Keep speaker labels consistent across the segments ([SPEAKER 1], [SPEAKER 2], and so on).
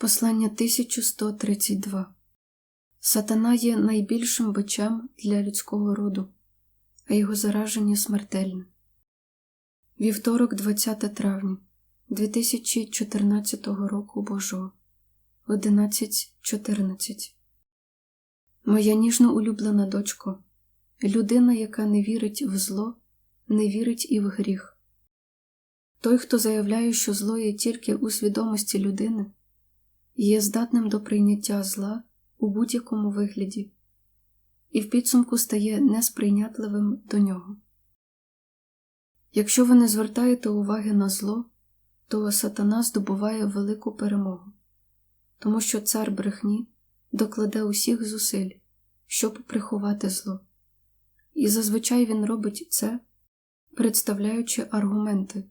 [SPEAKER 1] Послання 1132 Сатана є найбільшим бичем для людського роду, а його зараження смертельне. Вівторок, 20 травня 2014 року Божого 11.14 Моя ніжно улюблена дочко, людина, яка не вірить в зло, не вірить і в гріх. Той, хто заявляє, що зло є тільки у свідомості людини, є здатним до прийняття зла у будь-якому вигляді, і в підсумку стає несприйнятливим до нього. Якщо ви не звертаєте уваги на зло, то сатана здобуває велику перемогу, тому що цар брехні докладе усіх зусиль, щоб приховати зло, і зазвичай він робить це, представляючи аргументи,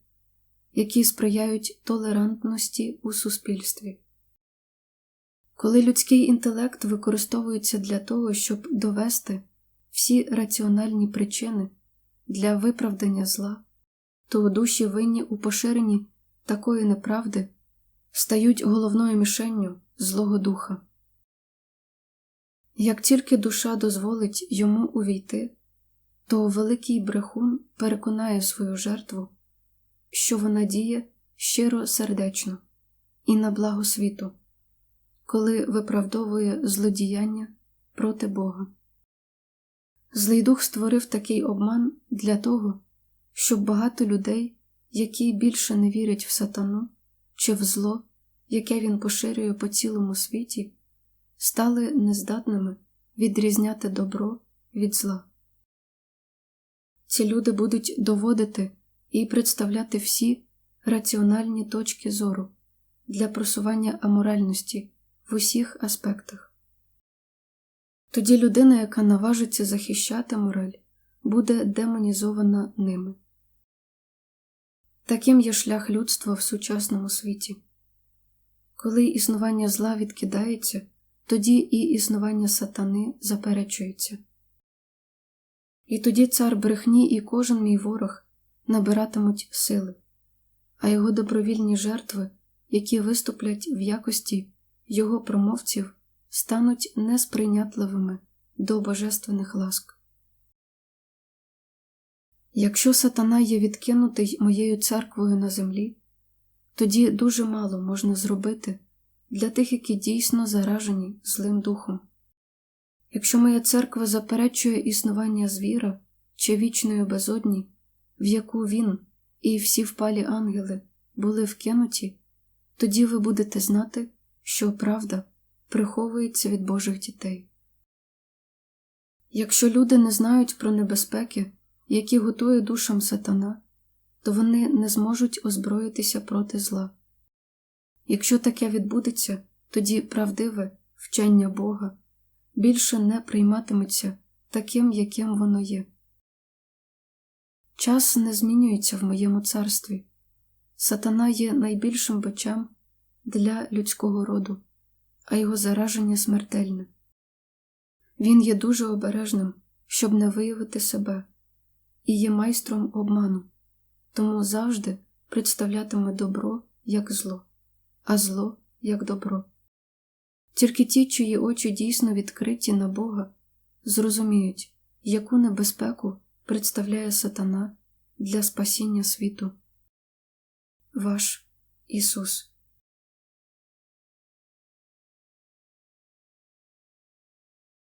[SPEAKER 1] які сприяють толерантності у суспільстві. Коли людський інтелект використовується для того, щоб довести всі раціональні причини для виправдання зла, то душі винні у поширенні такої неправди стають головною мішенню Злого Духа. Як тільки душа дозволить йому увійти, то великий брехун переконає свою жертву, що вона діє щиро сердечно і на благо світу коли виправдовує злодіяння проти Бога. Злий дух створив такий обман для того, щоб багато людей, які більше не вірять в сатану чи в зло, яке він поширює по цілому світі, стали нездатними відрізняти добро від зла. Ці люди будуть доводити і представляти всі раціональні точки зору для просування аморальності в усіх аспектах. Тоді людина, яка наважиться захищати мораль, буде демонізована ними. Таким є шлях людства в сучасному світі. Коли існування зла відкидається, тоді і існування сатани заперечується. І тоді цар брехні і кожен мій ворог набиратимуть сили, а його добровільні жертви, які виступлять в якості його промовців стануть несприйнятливими до божественних ласк. Якщо сатана є відкинутий моєю церквою на землі, тоді дуже мало можна зробити для тих, які дійсно заражені злим духом. Якщо моя церква заперечує існування звіра чи вічної безодні, в яку він і всі впалі ангели були вкинуті, тоді ви будете знати, що правда приховується від Божих дітей. Якщо люди не знають про небезпеки, які готує душам сатана, то вони не зможуть озброїтися проти зла. Якщо таке відбудеться, тоді правдиве вчення Бога більше не прийматиметься таким, яким воно є. Час не змінюється в моєму царстві. Сатана є найбільшим бичем для людського роду, а його зараження смертельне. Він є дуже обережним, щоб не виявити себе, і є майстром обману, тому завжди представлятиме добро як зло, а зло як добро. Тільки ті, чиї очі дійсно відкриті на Бога, зрозуміють, яку небезпеку представляє сатана для спасіння світу. Ваш Ісус